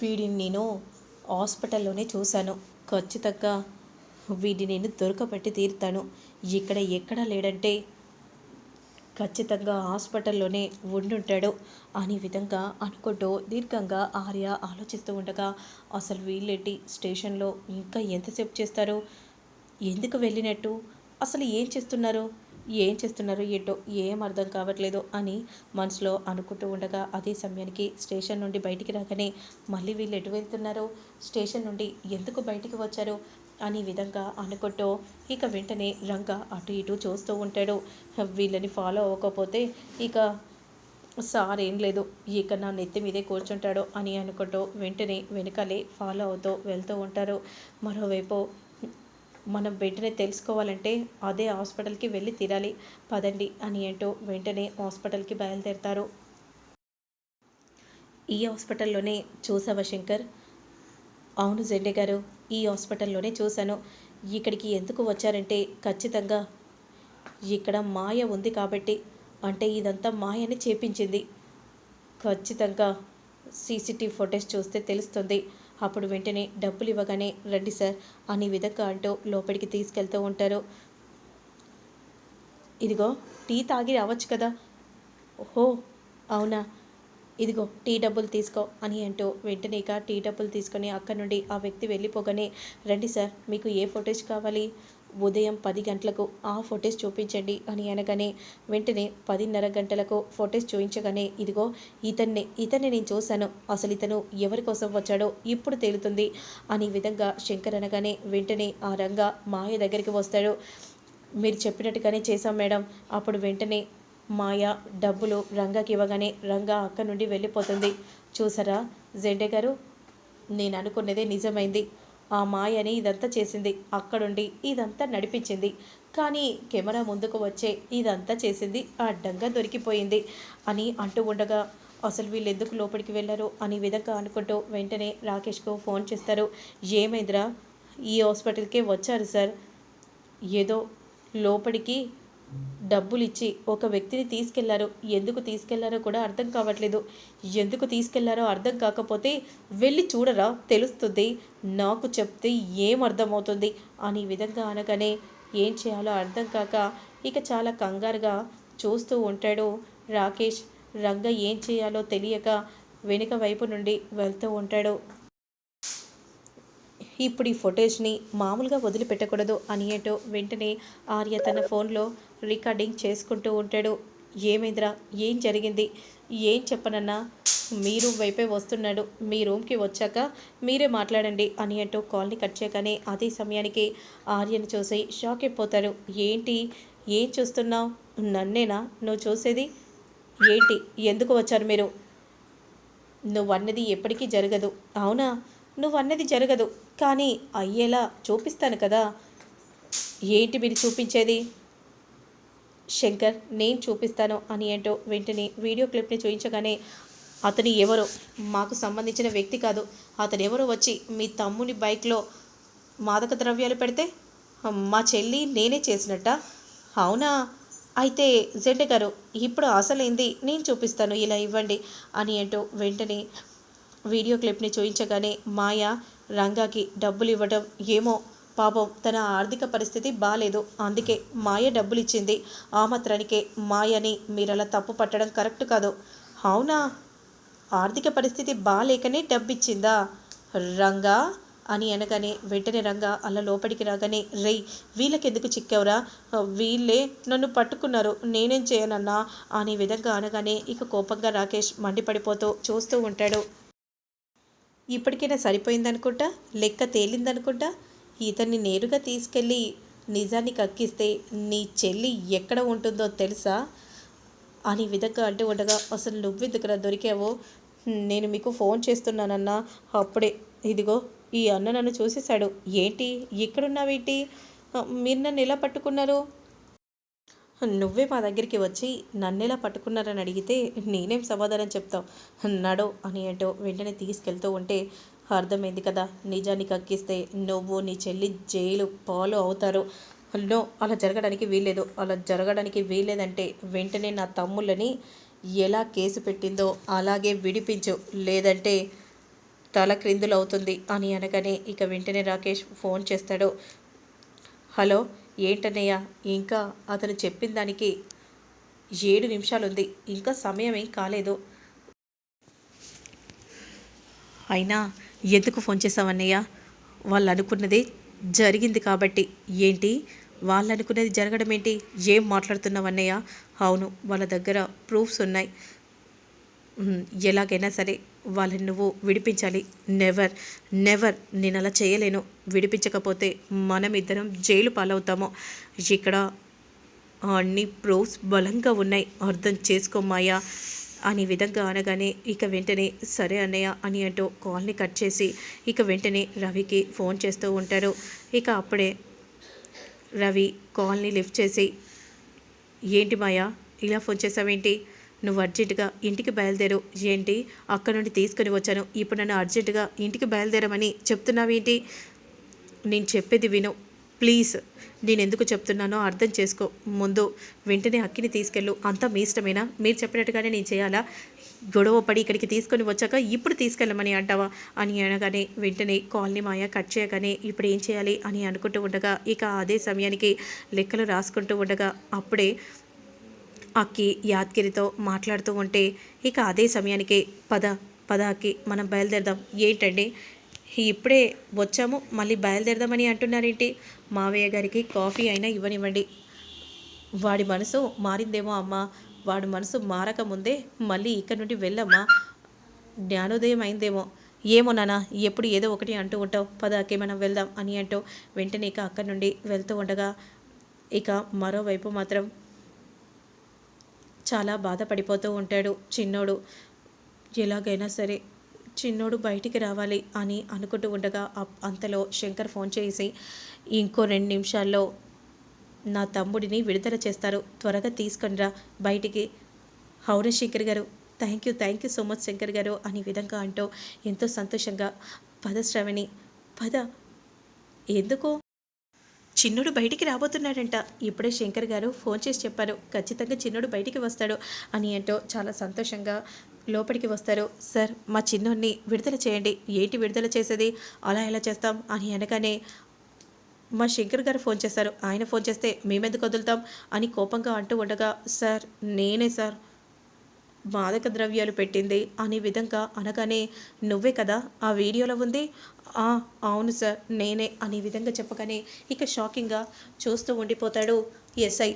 వీడిని నేను హాస్పిటల్లోనే చూశాను. ఖచ్చితంగా వీడిని నేను దొరకబెట్టి తీరుతాను. ఇక్కడ ఎక్కడ లేడంటే ఖచ్చితంగా హాస్పిటల్లోనే ఉండుంటాడు అనే విధంగా అనుకుంటూ దీర్ఘంగా ఆర్య ఆలోచిస్తూ ఉండగా అసలు వీళ్ళేంటి? స్టేషన్లో ఇంకా ఎంతసేపు చేస్తారు? ఎందుకు వెళ్ళినట్టు? అసలు ఏం చేస్తున్నారు? ఏం చేస్తున్నారు ఏంటో ఏం అర్థం కావట్లేదు అని మనసులో అనుకుంటూ ఉండగా అదే సమయానికి స్టేషన్ నుండి బయటికి రాగానే మళ్ళీ వీళ్ళు ఎటు వెళ్తున్నారు? స్టేషన్ నుండి ఎందుకు బయటికి వచ్చారు? అనే విధంగా అనుకుంటూ ఇక వెంటనే రంగ అటు ఇటు చూస్తూ ఉంటాడు. వీళ్ళని ఫాలో అవ్వకపోతే ఇక సార్ ఏం లేదు ఇక నా నెత్తి మీదే కూర్చుంటాడు అని అనుకుంటూ వెంటనే వెనకాలే ఫాలో అవుతూ వెళ్తూ ఉంటారు. మరోవైపు మనం వెంటనే తెలుసుకోవాలంటే అదే హాస్పిటల్కి వెళ్ళి తీరాలి. పదండి అని ఏంటో వెంటనే హాస్పిటల్కి బయలుదేరతారు. ఈ హాస్పిటల్లోనే చూసావా శంకర్? అవును జెండే గారు ఈ హాస్పిటల్లోనే చూశాను. ఇక్కడికి ఎందుకు వచ్చారంటే ఖచ్చితంగా ఇక్కడ మాయ ఉంది కాబట్టి అంటే ఇదంతా మాయని చేపించింది ఖచ్చితంగా సీసీటీవీ ఫొటేజ్ చూస్తే తెలుస్తుంది. అప్పుడు వెంటనే డబ్బులు ఇవ్వగానే రండి సార్ అని విధంగా అంటూ లోపలికి తీసుకెళ్తూ ఉంటారు. ఇదిగో టీ తాగి రావచ్చు కదా. ఓహో అవునా. ఇదిగో టీ డబ్బులు తీసుకో అని అంటూ వెంటనే ఇక టీ డబ్బులు తీసుకొని అక్కడి నుండి ఆ వ్యక్తి వెళ్ళిపోగానే రండి సార్ మీకు ఏ ఫొటేజ్ కావాలి? ఉదయం పది గంటలకు ఆ ఫొటేజ్ చూపించండి అని అనగానే వెంటనే పదిన్నర గంటలకు ఫొటేజ్ చూపించగానే ఇదిగో ఇతన్ని ఇతన్ని నేను చూశాను. అసలు ఇతను ఎవరి కోసం వచ్చాడో ఇప్పుడు తేలుతుంది అనే విధంగా శంకర్ అనగానే వెంటనే ఆ రంగా మాయ దగ్గరికి వస్తాడు. మీరు చెప్పినట్టుగానే చేశాం మేడం. అప్పుడు వెంటనే మాయ డబ్బులు రంగాకి ఇవ్వగానే రంగా అక్కడి నుండి వెళ్ళిపోతుంది. చూసారా? జెండే గారు నేను అనుకున్నదే నిజమైంది. ఆ మాయని ఇదంతా చేసింది. అక్కడుండి ఇదంతా నడిపించింది. కానీ కెమెరా ముందుకు వచ్చే ఇదంతా చేసింది అడ్డంగా దొరికిపోయింది అని అంటూ ఉండగా అసలు వీళ్ళు ఎందుకు లోపలికి వెళ్ళారు? అనే విధంగా అనుకుంటూ వెంటనే రాకేష్కు ఫోన్ చేస్తారు. ఏమైందిరా? ఈ హాస్పిటల్కే వచ్చారు సార్. ఏదో లోపలికి డబ్బులు ఇచ్చి ఒక వ్యక్తిని తీసుకెళ్ళారు ఎందుకు తీసుకెళ్ళారో కూడా అర్థం కావట్లేదు. ఎందుకు తీసుకెళ్ళారో అర్థం కాకపోతే వెళ్ళి చూడరా తెలుస్తుంది నాకు చెప్తే ఏం అర్థమవుతుంది అని విధంగా అనగానే ఏం చేయాలో అర్థం కాక ఇక చాలా కంగారుగా చూస్తూ ఉంటాడు రాకేష్. రంగ ఏం చేయాలో తెలియక వెనుక వైపు నుండి వెళ్తూ ఉంటాడు. ఇప్పుడు ఈ ఫొటేజ్ని మామూలుగా వదిలిపెట్టకూడదు అని వెంటనే ఆర్య తన ఫోన్లో రికార్డింగ్ చేసుకుంటూ ఉంటాడు. ఏమైందిరా? ఏం జరిగింది? ఏం చెప్పనన్నా? మీ రూమ్ వైపే వస్తున్నాడు. మీ రూమ్కి వచ్చాక మీరే మాట్లాడండి అని అంటూ కాల్ని కట్ చేయగానే అదే సమయానికి ఆర్యను చూసి షాక్ అయిపోతాడు. ఏంటి? ఏం చూస్తున్నావు? నన్నేనా? నువ్వు చూసేది? ఏంటి? ఎందుకు వచ్చారు మీరు? నువ్వు అన్నది ఎప్పటికీ జరగదు. అవునా? నువ్వు అన్నది జరగదు. కానీ అయ్యేలా చూపిస్తాను కదా. ఏంటి మీరు చూపించేది? శంకర్ నేను చూపిస్తాను అని ఏంటో వెంటనే వీడియో క్లిప్ని చూపించగానే అతని ఎవరో మాకు సంబంధించిన వ్యక్తి కాదు. అతను ఎవరో వచ్చి మీ తమ్ముని బైక్లో మాదక ద్రవ్యాలు పెడితే? మా చెల్లి నేనే చేసినట్ట? అవునా? అయితే జెడ్ గారు ఇప్పుడు అసలేంది? నేను చూపిస్తాను ఇలా ఇవ్వండి అని ఏంటో వెంటనే వీడియో క్లిప్ని చూపించగానే మాయ రంగాకి డబ్బులు ఇవ్వడం ఏమో పాపం. తన ఆర్థిక పరిస్థితి బాగాలేదు అందుకే మాయ డబ్బులు ఇచ్చింది ఆ మాత్రానికే మాయని మీరు అలా తప్పు పట్టడం కరెక్ట్ కాదు. అవునా? ఆర్థిక పరిస్థితి బాగాలేకనే డబ్బిచ్చిందా? రంగా? అని అనగానే వెంటనే రంగా అలా లోపలికి రాగానే రేయ్ వీళ్ళకెందుకు చిక్కావురా? వీళ్ళే నన్ను పట్టుకున్నారు. నేనేం చేయనన్నా? అనే విధంగా అనగానే ఇక కోపంగా రాకేష్ మండిపడిపోతూ చూస్తూ ఉంటాడు. ఇప్పటికైనా సరిపోయిందనుకుంటా? లెక్క తేలిందనుకుంటా? ఇతన్ని నేరుగా తీసుకెళ్ళి నిజాన్ని కక్కిస్తే నీ చెల్లి ఎక్కడ ఉంటుందో తెలుసా? అని విధంగా అంటూ ఉండగా అసలు నువ్వెందుకురా దొరికావో? నేను మీకు ఫోన్ చేస్తున్నానన్నా. అప్పుడే ఇదిగో ఈ అన్న నన్ను చూసేశాడు. ఏంటి? ఇక్కడున్నావేంటి? మీరు నన్ను ఎలా పట్టుకున్నారు? నువ్వే మా దగ్గరికి వచ్చి నన్నెలా పట్టుకున్నారని అడిగితే నేనేం సమాధానం చెప్తావు నడో అని ఏంటో వెంటనే తీసుకెళ్తూ ఉంటే అర్థమైంది కదా నిజానికి అక్కిస్తే నువ్వు నీ చెల్లి జైలు పాలు అవుతారు. నో అలా జరగడానికి వీల్లేదు. అలా జరగడానికి వీల్లేదంటే వెంటనే నా తమ్ముళ్ళని ఎలా కేసు పెట్టిందో అలాగే విడిపించు. లేదంటే తల క్రిందులు అవుతుంది అని అనగానే ఇక వెంటనే రాకేష్ ఫోన్ చేస్తాడు. హలో ఏంటన్నయ్య? ఇంకా అతను చెప్పిన దానికి ఏడు నిమిషాలు ఉంది ఇంకా సమయం ఏం కాలేదు. అయినా ఎందుకు ఫోన్ చేసావన్నయ్య వాళ్ళు అనుకున్నది జరిగింది కాబట్టి. ఏంటి? వాళ్ళు అనుకున్నది జరగడం ఏంటి ఏం మాట్లాడుతున్నావన్నయ్య? అవును వాళ్ళ దగ్గర ప్రూఫ్స్ ఉన్నాయి. ఎలాగైనా సరే వాళ్ళని నువ్వు విడిపించాలి. నెవర్ నెవర్ నేను అలా చేయలేను. విడిపించకపోతే మనం ఇద్దరం జైలు పాలవుతాము. ఇక్కడ అన్ని ప్రూఫ్స్ బలంగా ఉన్నాయి. అర్థం చేసుకోమాయా అని విధంగా అనగానే ఇక వెంటనే సరే అన్నయ్య అని అంటూ కాల్ని కట్ చేసి ఇక వెంటనే రవికి ఫోన్ చేస్తూ ఉంటారు. ఇక అప్పుడే రవి కాల్ని లిఫ్ట్ చేసి ఏంటి మాయా? ఇలా ఫోన్ చేసావేంటి? నువ్వు అర్జెంటుగా ఇంటికి బయలుదేరు. ఏంటి? అక్కడ నుండి తీసుకొని వచ్చాను. ఇప్పుడు నన్ను అర్జెంటుగా ఇంటికి బయలుదేరమని చెప్తున్నావేంటి? నేను చెప్పేది విను. ప్లీజ్ నేను ఎందుకు చెప్తున్నానో అర్థం చేసుకో. ముందు వెంటనే అక్కిని తీసుకెళ్ళు. అంతా మీ ఇష్టమేనా? మీరు చెప్పినట్టుగానే నేను చేయాలా? గొడవ పడి ఇక్కడికి తీసుకొని వచ్చాక ఇప్పుడు తీసుకెళ్ళమని అంటావా? అని అనగానే వెంటనే కాలనీ మాయ కట్ చేయగానే ఇప్పుడు ఏం చేయాలి అని అనుకుంటూ ఉండగా ఇక అదే సమయానికి లెక్కలు రాసుకుంటూ ఉండగా అప్పుడే అక్కి యాద్గిరితో మాట్లాడుతూ ఉంటే ఇక అదే సమయానికి పద పద అక్కి మనం బయలుదేరదాం. ఏంటండి? ఇప్పుడే వచ్చాము మళ్ళీ బయలుదేరదామని అంటున్నారేంటి? మావయ్య గారికి కాఫీ అయినా ఇవ్వనివ్వండి. వాడి మనసు మారిందేమో అమ్మా. వాడి మనసు మారక ముందే మళ్ళీ ఇక్కడ నుండి వెళ్ళమ్మా. జ్ఞానోదయం అయిందేమో. ఏమో నాన్న ఎప్పుడు ఏదో ఒకటి అంటూ ఉంటావు. పద అక్కే మనం వెళ్దాం అని అంటూ వెంటనే ఇక అక్కడి నుండి వెళ్తూ ఉండగా ఇక మరోవైపు మాత్రం చాలా బాధపడిపోతూ ఉంటాడు. చిన్నోడు ఎలాగైనా సరే చిన్నోడు బయటికి రావాలి అని అనుకుంటూ ఉండగా అప్- అంతలో శంకర్ ఫోన్ చేసి ఇంకో రెండు నిమిషాల్లో నా తమ్ముడిని విడుదల చేస్తారు. త్వరగా తీసుకొనిరా బయటికి Howrah Shankar garu thank you thank you so much Shankar garu అని విధంగా అంటూ ఎంతో సంతోషంగా పద శ్రవణి పద. ఎందుకు? చిన్నుడు బయటికి రాబోతున్నాడంట. ఇప్పుడే శంకర్ గారు ఫోన్ చేసి చెప్పారు. ఖచ్చితంగా చిన్నుడు బయటికి వస్తాడు అని ఏంటో చాలా సంతోషంగా లోపలికి వస్తారు. సార్ మా చిన్నోడిని విడుదల చేయండి. ఏంటి విడుదల చేసేది? అలా ఎలా చేస్తాం? అని అనగానే మా శంకర్ గారు ఫోన్ చేశారు ఆయన ఫోన్ చేస్తే మేమెందుకు వదులుతాం? అని కోపంగా అంటూ ఉండగా సార్ నేనే సార్. మాదక ద్రవ్యాలు పెట్టింది అనే విధంగా అనగానే నువ్వే కదా ఆ వీడియోలో ఉంది? "ఆ, అవును సార్ నేనే అనే విధంగా చెప్పగానే ఇక షాకింగ్గా చూస్తూ ఉండిపోతాడు ఎస్ఐ.